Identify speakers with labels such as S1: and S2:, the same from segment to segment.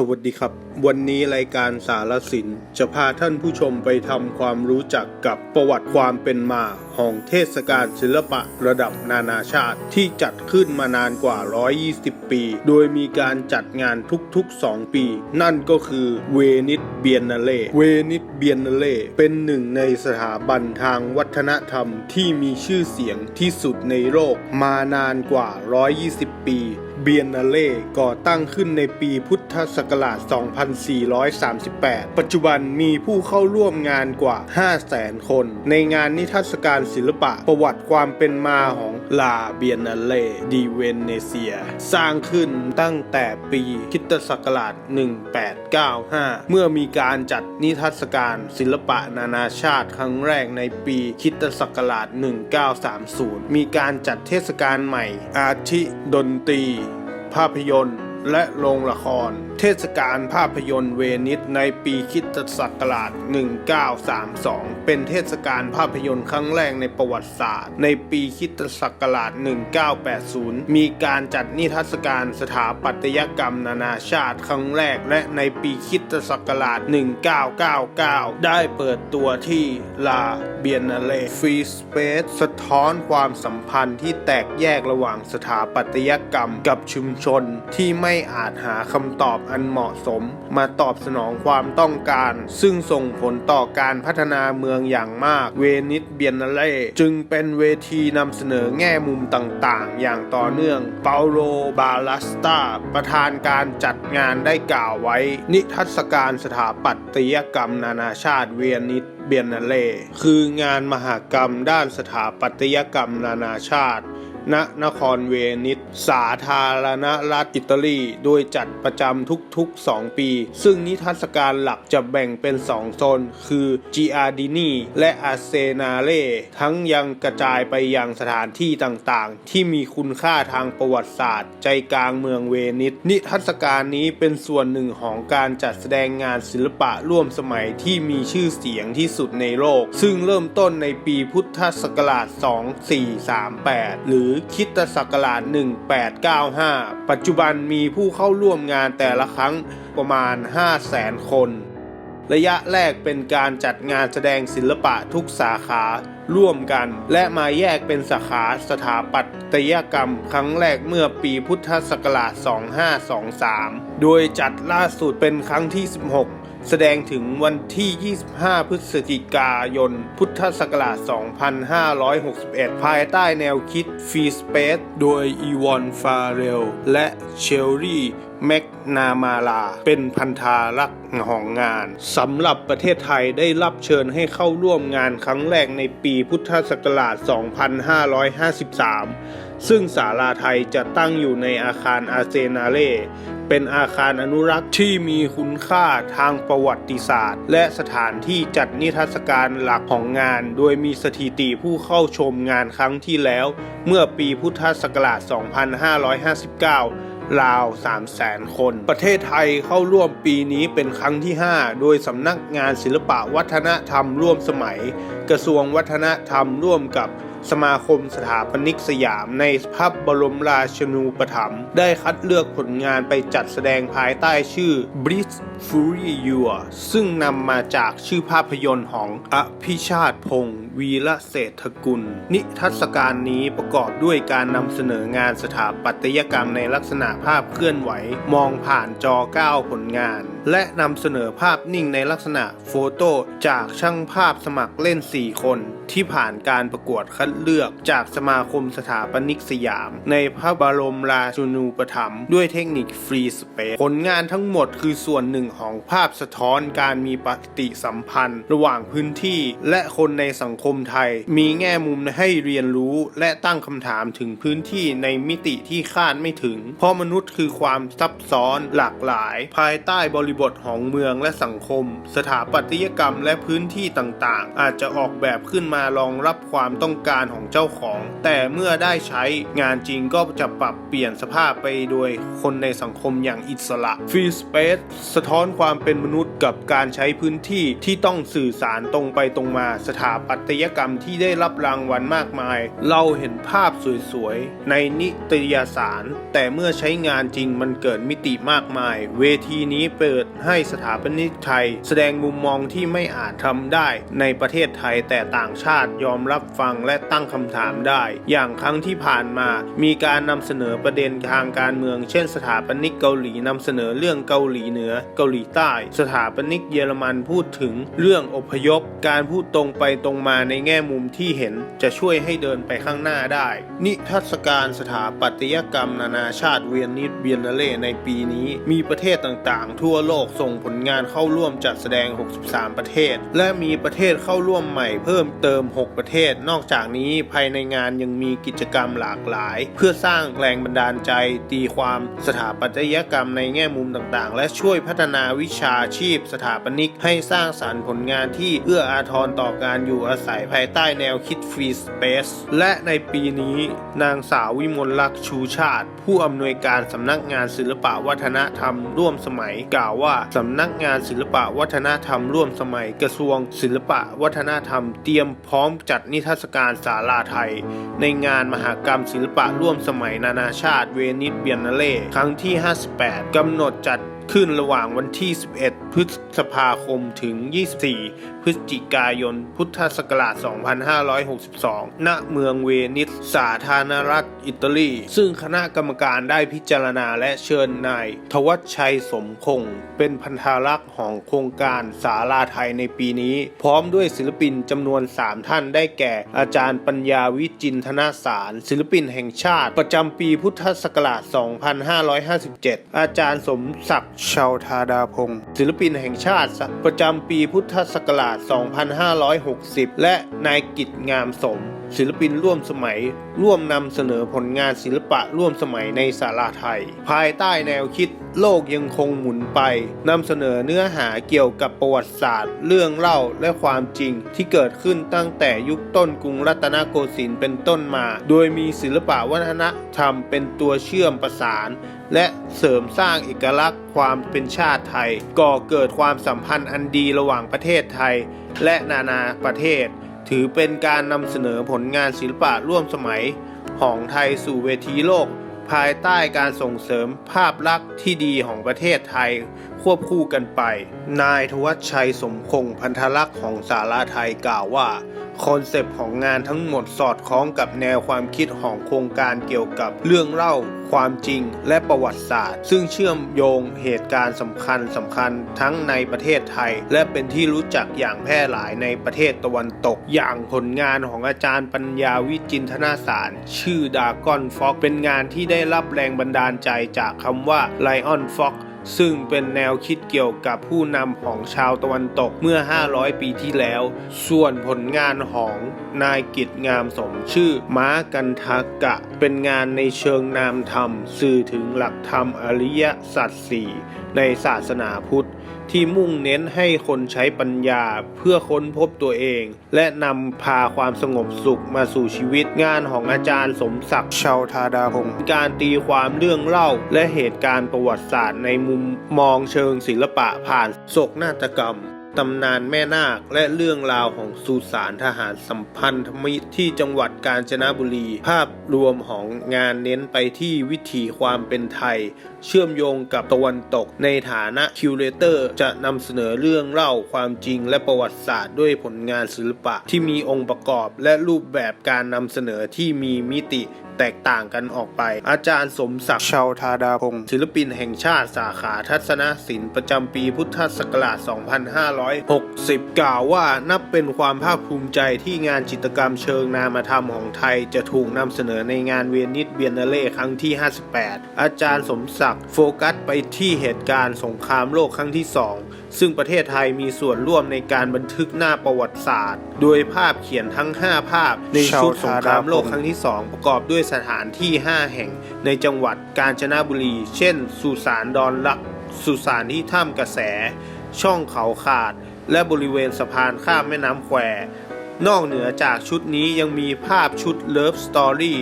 S1: สวัสดีครับ วันนี้รายการสารสินจะพาท่านผู้ชมไปทำความรู้จักกับประวัติความเป็นมา ของเทศกาลศิลปะระดับนานาชาติที่จัดขึ้นมานานกว่า 120 ปี โดยมีการจัดงานทุกๆ 2 ปี นั่นก็คือเวนิสเบียนนาเล่เวนิสเบียนนาเล่เป็นหนึ่งในสถาบันทางวัฒนธรรมที่มีชื่อเสียงที่สุดในโลกมานานกว่า 120 ปีเบียนนาเล่ก่อตั้งขึ้นในปีพุทธศักราช 2438 ปัจจุบันมีผู้เข้าร่วมงานกว่า 500,000 คน ในงานนิทรรศการศิลปะ ประวัติความเป็นมาของลาเบียนาเล่ดีเวเนเซีย สร้างขึ้นตั้งแต่ปีคิตศักราช 1895 เมื่อมีการจัดนิทรรศการศิลปะนานาชาติครั้งแรกในปีคิตศักราช 1930 มีการจัดเทศกาลใหม่ อาทิดนตรี ภาพยนตร์ และโรงละคร เทศกาลภาพยนตร์เวนิสในปีคิตศักราช 1932 เป็นเทศกาลภาพยนตร์ครั้งแรกในประวัติศาสตร์ ในปีคิตศักราช 1980 มีการจัดนิทรรศการสถาปัตยกรรมนานาชาติครั้งแรก และในปีคิตศักราช 1999 ได้เปิดตัวที่ลาเบียนาเลฟรีสเปซสะท้อนความสัมพันธ์ที่แตกแยกระหว่างสถาปัตยกรรมกับชุมชนที่ไม่ไม่อาจหาคำตอบอันเหมาะสม มาตอบสนองความต้องการ ซึ่งส่งผลต่อการพัฒนาเมืองอย่างมาก เวนิสเบียนนาเล่จึงเป็นเวทีนำเสนอแง่มุมต่างๆ อย่างต่อเนื่องเปาโลบาลาสตาประธานการจัดงานได้กล่าวไว้ นิทรรศการสถาปัตยกรรมนานาชาติเวนิสเบียนนาเล่คืองานมหากรรมด้านสถาปัตยกรรมนานาชาติ ณนครเวนิส สาธารณรัฐอิตาลี โดยจัดประจำทุกๆ 2 ปี ซึ่งนิทรรศการหลักจะแบ่งเป็น 2 โซน คือ g ิอาดินีและอาเซนาเล่ทั้งยังกระจายไปยังสถานที่ต่างๆ ที่มีคุณค่าทางประวัติศาสตร์ ใจกลางเมืองเวนิส นิทรรศการนี้เป็นส่วนหนึ่งของการจัดแสดงงานศิลปะร่วมสมัยที่มีชื่อเสียงที่สุดในโลก ซึ่งเริ่มต้นในปีพุทธศักราช 2438 หรือคิตศักราช 1895 ปัจจุบันมีผู้เข้าร่วมงานแต่ละครั้งประมาณ 500,000 คน ระยะแรกเป็นการจัดงานแสดงศิลปะทุกสาขาร่วมกัน และมาแยกเป็นสาขาสถาปัตยกรรมครั้งแรกเมื่อปีพุทธศักราช 2523 โดยจัดล่าสุดเป็นครั้งที่ 16 แสดงถึงวันที่ 25 พฤศจิกายน พุทธศักราช 2561 ภายใต้แนวคิด Free Space โดยอีวอนฟาเรลและเชลลี่แมกนามาลา เป็นพันธารักษ์ของงานสำหรับประเทศไทยได้รับเชิญให้เข้าร่วมงานครั้งแรกในปีพุทธศักราช 2553 ซึ่งศาลาไทยจะตั้งอยู่ในอาคารอาเซนาเล่ เป็นอาคารอนุรักษ์ที่มีคุณค่าทางประวัติศาสตร์ และสถานที่จัดนิทรรศการหลักของงาน โดยมีสถิติผู้เข้าชมงานครั้งที่แล้ว เมื่อปีพุทธศักราช 2559ราว 300,000 คน ประเทศไทยเข้าร่วมปีนี้เป็นครั้งที่ 5 โดยสำนักงานศิลปะวัฒนธรรมร่วมสมัย กระทรวงวัฒนธรรมร่วมกับ สมาคมสถาปนิกสยามในพระบรมราชนูปถัมภ์ได้คัดเลือกผลงานไปจัดแสดงภายใต้ชื่อ Bridge Fury You ซึ่งนำมาจากชื่อภาพยนตร์ของอภิชาติพงศ์วีระเศรษฐกุล นิทรรศการนี้ประกอบด้วยการนำเสนองานสถาปัตยกรรมในลักษณะภาพเคลื่อนไหว มองผ่านจอ 9 ผลงาน และนำเสนอภาพนิ่งในลักษณะโฟโต้จากช่างภาพสมัครเล่น 4 คน ที่ผ่านการประกวดคัดเลือกจากสมาคมสถาปนิกสยาม ในพระบรมราชูนูปถัมภ์ด้วยเทคนิคฟรีสเปซผลงานทั้งหมดคือส่วนหนึ่งของภาพสะท้อนการมีปฏิสัมพันธ์ ระหว่างพื้นที่และคนในสังคมไทย มีแง่มุมให้เรียนรู้และตั้งคำถามถึงพื้นที่ในมิติที่คาดไม่ถึง เพราะมนุษย์คือความซับซ้อนหลากหลาย ภายใต้บริบทของเมืองและสังคม สถาปัตยกรรมและพื้นที่ต่างๆ อาจจะออกแบบขึ้นมารองรับความต้องการการของเจ้าของ แต่เมื่อได้ใช้งานจริงก็จะปรับเปลี่ยนสภาพไปโดยคนในสังคมอย่างอิสระฟรีสเปซสะท้อนความเป็นมนุษย์กับการใช้พื้นที่ที่ต้องสื่อสารตรงไปตรงมา สถาปัตยกรรมที่ได้รับรางวัลมากมาย เราเห็นภาพสวยๆ ในนิตยสาร แต่เมื่อใช้งานจริงมันเกิดมิติมากมาย เวทีนี้เปิดให้สถาปนิกไทย แสดงมุมมองที่ไม่อาจทำได้ในประเทศไทยแต่ต่างชาติยอมรับฟังและตั้งคำถามได้ อย่างครั้งที่ผ่านมา มีการนำเสนอประเด็นทางการเมือง เช่น สถาปนิกเกาหลีนำเสนอเรื่องเกาหลีเหนือ เกาหลีใต้ สถาปนิกเยอรมันพูดถึงเรื่องอพยพ การพูดตรงไปตรงมาในแง่มุมที่เห็น จะช่วยให้เดินไปข้างหน้าได้ นิทรรศการสถาปัตยกรรมนานาชาติเวียนนิสเบียนนาเล่ในปีนี้ มีประเทศต่างๆ ทั่วโลกส่งผลงานเข้าร่วมจัดแสดง 63 ประเทศ และมีประเทศเข้าร่วมใหม่เพิ่มเติม 6 ประเทศ นอกจากนี้ภายในงานยังมีกิจกรรมหลากหลาย เพื่อสร้างแรงบันดาลใจ ตีความสถาปัตยกรรมในแง่มุมต่างๆ และช่วยพัฒนาวิชาชีพสถาปนิก ให้สร้างสารรค์ผลงานที่เอื้ออาทรต่อการอยู่อาศัยภายใต้แนวคิดฟรีสเปซและในปีนี้นางสาววิมลลักษ์ชูชาติ ผู้อำนวยการสำนักงานศิลปะวัฒนธรรมร่วมสมัย กล่าวว่าสำนักงานศิลปะวัฒนธรรมร่วมสมัย กระทรวงศิลปะวัฒนธรรมเตรียมพร้อมจัดนิทรรศการสาลาไทย ในงานมหกรรมศิลปะร่วมสมัยนานาชาติเวนิสเบียนนาเล่ครั้งที่ 58 กำหนดจัด ขึ้นระหว่างวันที่ 11 พฤษภาคมถึง 24 พฤศจิกายน พุทธศักราช 2562 ณ เมืองเวนิส สาธารณรัฐอิตาลี ซึ่งคณะกรรมการได้พิจารณาและเชิญนายทวัชชัยสมคง เป็นพันธารักษ์ของโครงการสาราไทยในปีนี้ พร้อมด้วยศิลปินจำนวน 3 ท่านได้แก่ อาจารย์ปัญญาวิจินทนาสาร ศิลปินแห่งชาติ ประจำปีพุทธศักราช 2557 อาจารย์สมศักดิ์ชาวธาดาพงศ์ศิลปินแห่งชาติ ประจำปีพุทธศักราช 2560 และนายกิจงามสม ศิลปินร่วมสมัย ร่วมนำเสนอผลงานศิลปะร่วมสมัยในสาราไทย ภายใต้แนวคิดโลกยังคงหมุนไปนำเสนอเนื้อหาเกี่ยวกับประวัติศาสตร์ เรื่องเล่าและความจริงที่เกิดขึ้นตั้งแต่ยุคต้นกรุงรัตนโกสินทร์เป็นต้นมา โดยมีศิลปะวัฒนธรรมเป็นตัวเชื่อมประสาน และเสริมสร้างเอกลักษณ์ความเป็นชาติไทย ก่อเกิดความสัมพันธ์อันดีระหว่างประเทศไทย และนานาประเทศ ถือเป็นการนำเสนอผลงานศิลปะร่วมสมัยของไทยสู่เวทีโลก ภายใต้การส่งเสริมภาพลักษณ์ที่ดีของประเทศไทยควบคู่กันไป นายทวัชชัยสมคงพันธลักษณ์ของสาราไทยกล่าวว่า คอนเซปต์ของงานทั้งหมดสอดคล้องกับแนวความคิดของโครงการเกี่ยวกับเรื่องเล่า ความจริง และประวัติศาสตร์ ซึ่งเชื่อมโยงเหตุการณ์สำคัญสำคัญทั้งในประเทศไทย และเป็นที่รู้จักอย่างแพร่หลายในประเทศตะวันตก อย่างผลงานของอาจารย์ปัญญาวิจินทนาสาร ชื่อดากอนฟ็อกเป็นงานที่ได้รับแรงบันดาลใจจากคำว่าไลออนฟ็อก ซึ่งเป็นแนวคิดเกี่ยวกับผู้นำของชาวตะวันตกเมื่อ 500 ปีที่แล้ว ส่วนผลงานของนายกิจงามสมชื่อ ม้ากันทากะ เป็นงานในเชิงนามธรรม สื่อถึงหลักธรรมอริยสัจสี่ในศาสนาพุทธ ที่มุ่งเน้นให้คนใช้ปัญญาเพื่อค้นพบตัวเอง และนำพาความสงบสุขมาสู่ชีวิตงานของอาจารย์สมศักดิ์ชาวธาดาพงการตีความเรื่องเล่า และเหตุการณ์ประวัติศาสตร์ในมุมมองเชิงศิลปะผ่านโศกนาฏกรรมตำนานแม่นาคและเรื่องราวของสุสานทหารสัมพันธมิตรที่จังหวัดกาญจนบุรี ภาพรวมของงานเน้นไปที่วิถีความเป็นไทยเชื่อมโยงกับตะวันตก ในฐานะคิวเรเตอร์จะนำเสนอเรื่องเล่าความจริงและประวัติศาสตร์ด้วยผลงานศิลปะที่มีองค์ประกอบและรูปแบบการนำเสนอที่มีมิติแตกต่างกันออกไป อาจารย์สมศักดิ์ชาวธาดาพงศ์ศิลปินแห่งชาติสาขาทัศนศิลป์ประจำปีพุทธศักราช 2560 กล่าวว่านับเป็นความภาคภูมิใจที่งานจิตรกรรมเชิงนามธรรมของไทยจะถูกนำเสนอในงานเวียนิสเบียนนาเล่ครั้งที่ 58 อาจารย์สมศักดิ์โฟกัสไปที่เหตุการณ์สงครามโลกครั้งที่ 2 ซึ่งประเทศไทยมีส่วนร่วมในการบันทึกหน้าประวัติศาสตร์ โดยภาพเขียนทั้ง 5 ภาพ ในชุดสงครามโลกครั้งที่ 2 ประกอบด้วยสถานที่ 5 แห่ง ในจังหวัดกาญจนบุรี เช่น สุสานดอนลัก สุสานที่ถ้ำกระแส ช่องเขาขาด และบริเวณสะพานข้ามแม่น้ำแคว นอกเหนือจากชุดนี้ยังมีภาพชุด Love Story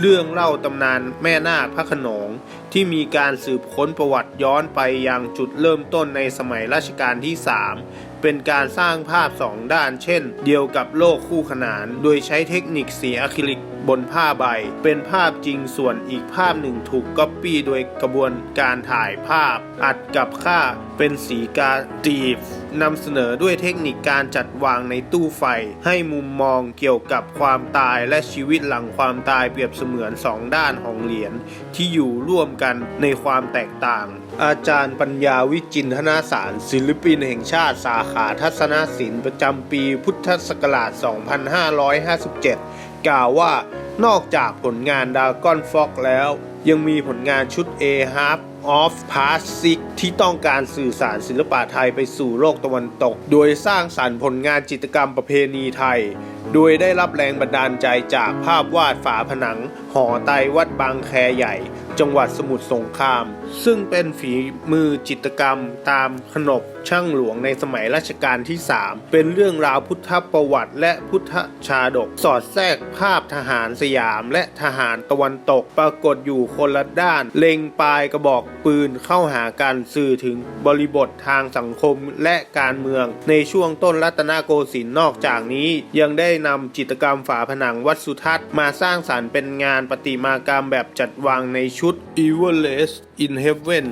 S1: เรื่องเล่าตำนานแม่นาคพระขนง ที่มีการสืบค้นประวัติย้อนไปยังจุดเริ่มต้นในสมัยรัชกาลที่ 3 เป็นการสร้างภาพสองด้านเช่น เดียวกับโลกคู่ขนาน โดยใช้เทคนิคสีอะคริลิกบนผ้าใบ เป็นภาพจริงส่วนอีกภาพหนึ่งถูกก๊อปปี้โดยกระบวนการถ่ายภาพ อัดกับค่าเป็นสีกาตีฟ นำเสนอด้วยเทคนิคการจัดวางในตู้ไฟ ให้มุมมองเกี่ยวกับความตายและชีวิตหลังความตายเปรียบเสมือนสองด้านของเหรียญที่อยู่ร่วมกันในความแตกต่าง อาจารย์ปัญญาวิจินทนาสาร ศิลปินแห่งชาติสาขาทัศนศิลป์ประจำปีพุทธศักราช 2557 กล่าวว่านอกจากผลงานด a ก้อนฟอกแล้ว ยังมีผลงานชุด A Half of p a s s i c ที่ต้องการสื่อสารศิลปะไทยไปสู่โลกตะวันตก โดยสร้างสรรค์ผลงานจิตรกรรมประเพณีไทย โดยได้รับแรงบันดาลใจจากภาพวาดฝาผนัง หอไตวัดบางแคใหญ่ จังหวัดสมุทรสงคราม ซึ่งเป็นฝีมือจิตรกรรมตามขนบช่างหลวงในสมัยรัชกาลที่ 3 เป็นเรื่องราวพุทธประวัติและพุทธชาดก สอดแทรกภาพทหารสยามและทหารตะวันตกปรากฏอยู่คนละด้าน เล็งปลายกระบอกปืนเข้าหาการสื่อถึงบริบททางสังคมและการเมือง ในช่วงต้นรัตนโกสินทร์นอกจากนี้ยังได้นำจิตรกรรมฝาผนังวัดสุทัศน์มาสร้างสรรค์เป็นงานประติมากรรมแบบจัดวางในชุด e v e r l e s t in Heaven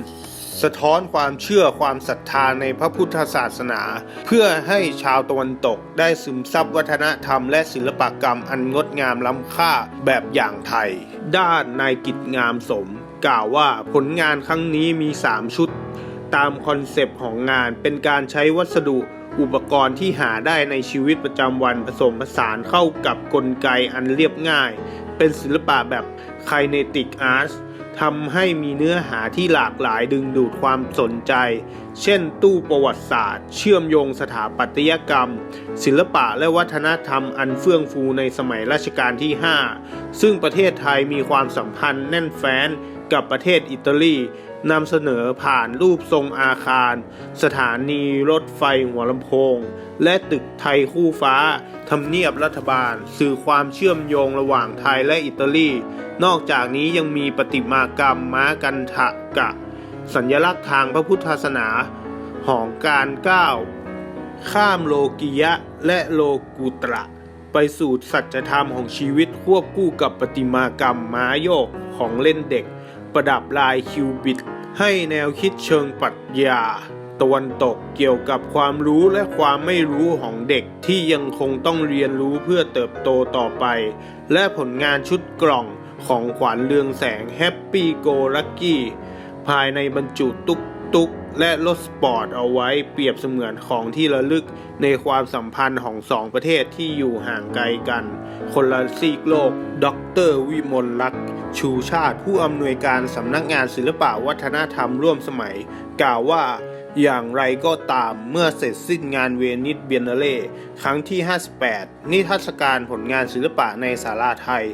S1: สะท้อนความเชื่อความศรัทธาในพระพุทธศาสนา เพื่อให้ชาวตะวันตกได้ซึมซับวัฒนธรรมและศิลปกรรมอันงดงามล้ำค่าแบบอย่างไทย ด้านนายกิจงามสม กล่าวว่าผลงานครั้งนี้มี 3 ชุด ตามคอนเซปต์ของงานเป็นการใช้วัสดุ อุปกรณ์ที่หาได้ในชีวิตประจำวันผสมผสานเข้ากับกลไกอันเรียบง่าย เป็นศิลปะแบบ Kinetic Arts ทำให้มีเนื้อหาที่หลากหลายดึงดูดความสนใจ เช่น ตู้ประวัติศาสตร์ เชื่อมโยงสถาปัตยกรรม ศิลปะและวัฒนธรรมอันเฟื่องฟูในสมัยรัชกาลที่ 5 ซึ่งประเทศไทยมีความสัมพันธ์แน่นแฟ้นกับประเทศอิตาลี นำเสนอผ่านรูปทรงอาคาร สถานีรถไฟหัวลำโพง และตึกไทยคู่ฟ้าทำเนียบรัฐบาล สื่อความเชื่อมโยงระหว่างไทยและอิตาลี นอกจากนี้ยังมีประติมากรรมม้ากันทะกะ สัญลักษณ์ทางพระพุทธศาสนาหองการก้าวข้ามโลกิยะและโลกุตระไปสู่สัจธรรมของชีวิตควบคู่กับประติมากรรมม้าโยกของเล่นเด็ก ประดับลายคิวบิต ให้แนวคิดเชิงปรัชญาตะวันตกเกี่ยวกับความรู้และความไม่รู้ของเด็กที่ยังคงต้องเรียนรู้เพื่อเติบโตต่อไป และผลงานชุดกล่องของขวัญเรืองแสงแฮปปี้โกลักกี้ภายในบรรจุตุกตุกและรถสปอร์ตเอาไว้เปรียบเสมือนของที่ระลึกในความสัมพันธ์ของสองประเทศที่อยู่ห่างไกลกัน คนละซีกโลกดรวิมลลักษ ชูชาติผู้อำนวยการสำนักงานศิลปะวัฒนธรรมร่วมสมัย กล่าวว่าอย่างไรก็ตามเมื่อเสร็จสิ้นงานเวนิสเบียนเนเล่ครั้งที่ 58 นิทรรศการผลงานศิลปะในสาราไทย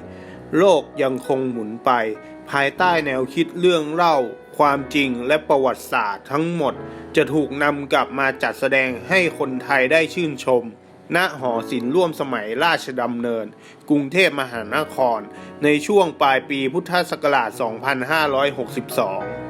S1: โลกยังคงหมุนไป ภายใต้แนวคิดเรื่องเล่า ความจริงและประวัติศาสตร์ทั้งหมด จะถูกนำกลับมาจัดแสดงให้คนไทยได้ชื่นชม ณหอศิลป์ร่วมสมัยราชดำเนิน กรุงเทพมหานคร ในช่วงปลายปีพุทธศักราช 2562